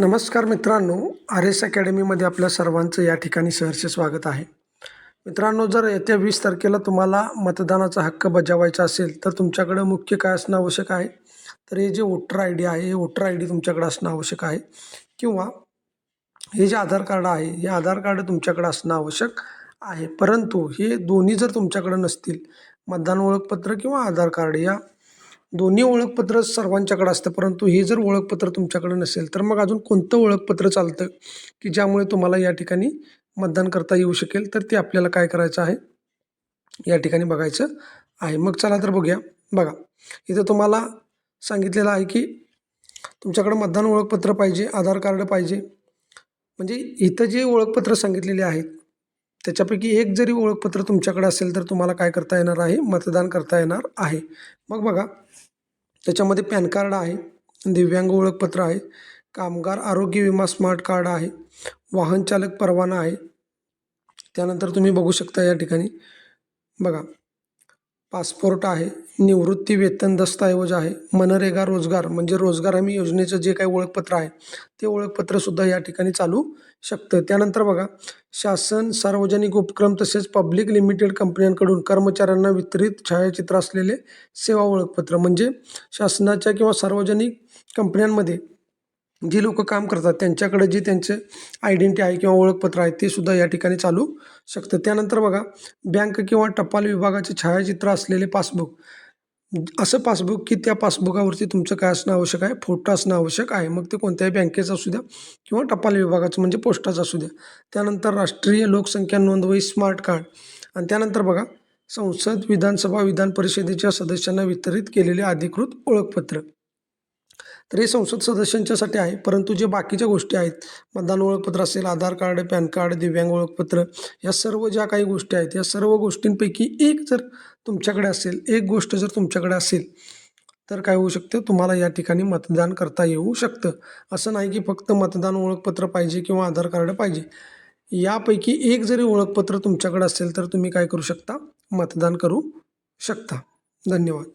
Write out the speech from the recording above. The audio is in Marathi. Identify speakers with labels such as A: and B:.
A: नमस्कार मित्रांनो आर एस अकॅडमीमध्ये आपल्या सर्वांचं या ठिकाणी सहर्ष स्वागत आहे. मित्रांनो जर येत्या वीस तारखेला तुम्हाला मतदानाचा हक्क बजावायचा असेल तर तुमच्याकडं मुख्य काय असणं आवश्यक आहे? तर हे जे वोटर आय डी आहे हे वोटर आय डी तुमच्याकडे असणं आवश्यक आहे. किंवा हे जे आधार कार्ड आहे हे आधार कार्ड तुमच्याकडे असणं आवश्यक आहे. परंतु हे दोन्ही जर तुमच्याकडे नसतील मतदान ओळखपत्र किंवा आधार कार्ड या दोन्ही ओळखपत्र सर्वांच्याकडे असतं परंतु हे जर ओळखपत्र तुमच्याकडे नसेल तर मग अजून कोणतं ओळखपत्र चालतं की ज्यामुळे तुम्हाला या ठिकाणी मतदान करता येऊ शकेल? तर ते आपल्याला काय करायचं आहे? या ठिकाणी बघायचं आहे. मग चला तर बघूया. बघा इथं तुम्हाला सांगितलेलं आहे की तुमच्याकडं मतदान ओळखपत्र पाहिजे आधार कार्ड पाहिजे. म्हणजे इथं जे ओळखपत्र सांगितलेले आहेत त्याच्यापैकी एक जरी ओळखपत्र तुमच्याकडे असेल तर तुम्हाला काय करता येणार आहे? मतदान करता येणार आहे. मग बघा त्याच्यामध्ये पॅन कार्ड आहे दिव्यांग ओळखपत्र आहे कामगार आरोग्य विमा स्मार्ट कार्ड आहे वाहन चालक परवाना आहे. त्यानंतर तुम्ही बघू शकता या ठिकाणी. बघा पासपोर्ट आहे निवृत्ती वेतन दस्तऐवज आहे मनरेगा रोजगार म्हणजे रोजगार हमी योजनेचं जे काही ओळखपत्र आहे ते ओळखपत्रसुद्धा या ठिकाणी चालू शकतं. त्यानंतर बघा शासन सार्वजनिक उपक्रम तसेच पब्लिक लिमिटेड कंपन्यांकडून कर्मचाऱ्यांना वितरित छायाचित्र असलेले सेवा ओळखपत्र म्हणजे शासनाच्या किंवा सार्वजनिक कंपन्यांमध्ये जी लोक काम करतात त्यांच्याकडे जे त्यांचे आयडेंटिटी आहे किंवा ओळखपत्र आहे ते सुद्धा या ठिकाणी चालू शकतं. त्यानंतर बघा बँक किंवा टपाल विभागाचे छायाचित्र असलेले पासबुक असं पासबुक की त्या पासबुकावरती तुमचं काय असणं आवश्यक आहे? फोटो असणं आवश्यक आहे. मग ते कोणत्याही बँकेचं असू द्या किंवा टपाल विभागाचं म्हणजे पोस्टाचं असू द्या. त्यानंतर राष्ट्रीय लोकसंख्या नोंदवही स्मार्ट कार्ड आणि त्यानंतर बघा संसद विधानसभा विधान परिषदेच्या सदस्यांना वितरित केलेले अधिकृत ओळखपत्र. तर हे संसद सदस्यांच्यासाठी आहे. परंतु जे बाकीच्या गोष्टी आहेत मतदान ओळखपत्र असेल आधार कार्ड पॅन कार्ड दिव्यांग ओळखपत्र या सर्व ज्या काही गोष्टी आहेत या सर्व गोष्टींपैकी एक जर तुमच्याकडे असेल एक गोष्ट जर तुमच्याकडे असेल तर काय होऊ शकतं? तुम्हाला या ठिकाणी मतदान करता येऊ शकतं. असं नाही की फक्त मतदान ओळखपत्र पाहिजे किंवा आधार कार्ड पाहिजे. यापैकी एक जरी ओळखपत्र तुमच्याकडे असेल तर तुम्ही काय करू शकता? मतदान करू शकता. धन्यवाद.